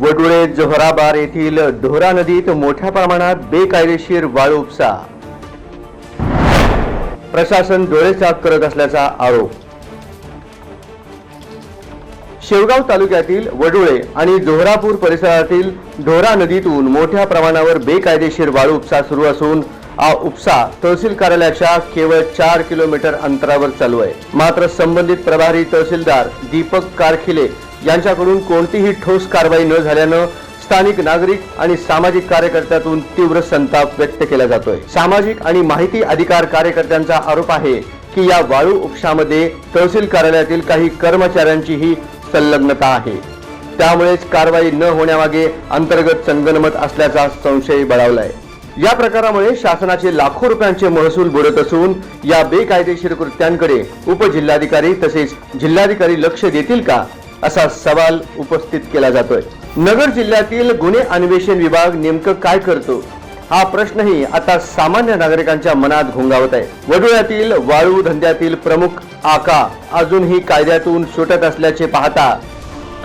वडुळे जोहराबार येथील ढोरा नदीत मोठ्या प्रमाणात बेकायदेशीर वाळू उपसा. प्रशासन डोळेचाक करत असल्याचा आरोप. शेवगाव तालुक्यातील वडुळे आणि जोहरापूर परिसरातील ढोरा नदीतून मोठ्या प्रमाणावर बेकायदेशीर वाळू उपसा सुरू असून हा उपसा तहसील कार्यालयाच्या केवळ चार किलोमीटर अंतरावर चालू आहे. मात्र संबंधित प्रभारी तहसीलदार दीपक कारखिले यांच्याकडून कोणतीही ठोस कारवाई न झाल्यानं स्थानिक नागरिक आणि सामाजिक कार्यकर्त्यातून तीव्र संताप व्यक्त केला जातोय. सामाजिक आणि माहिती अधिकार कार्यकर्त्यांचा आरोप आहे की या वाळू उपशामध्ये तहसील कार्यालयातील काही कर्मचाऱ्यांचीही संलग्नता आहे. त्यामुळेच कारवाई न होण्यामागे अंतर्गत संगनमत असल्याचा संशय बळावलाय. या प्रकारामुळे शासनाचे लाखो रुपयांचे महसूल बुडत असून या बेकायदेशीर कृत्यांकडे उपजिल्हाधिकारी तसेच जिल्हाधिकारी लक्ष देतील का असा सवाल उपस्थित केला जातोय. नगर जिल्ह्यातील गुन्हे अन्वेषण विभाग नेमकं काय करतो? हा प्रश्नही आता सामान्य नागरिकांच्या मनात घोंगावत आहे. वडोळ्यातील वाळू धंद्यातील प्रमुख आका अजूनही कायद्यातून सुटत असल्याचे पाहता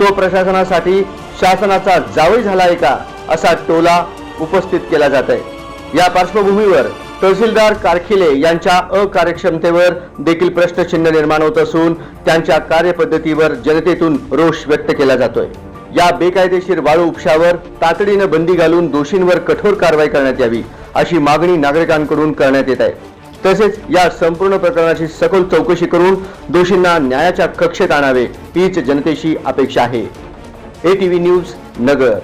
तो प्रशासनासाठी शासनाचा जावई झालाय का असा टोला उपस्थित केला जात आहे या पार्श्वभूमीवर तहसीलदार कारखिले यांच्या अकार्यक्षमतेवर देखील प्रश्नचिन्ह निर्माण होत असून त्यांच्या कार्यपद्धतीवर जनतेतून रोष व्यक्त केला जातोय. या बेकायदेशीर वाळू उपशावर तातडीनं बंदी घालून दोषींवर कठोर कारवाई करण्यात यावी अशी मागणी नागरिकांकडून करण्यात येत आहे. तसेच या संपूर्ण प्रकरणाची सखोल चौकशी करून दोषींना न्यायाच्या कक्षेत आणावे हीच जनतेची अपेक्षा आहे. A ATV news Nagar.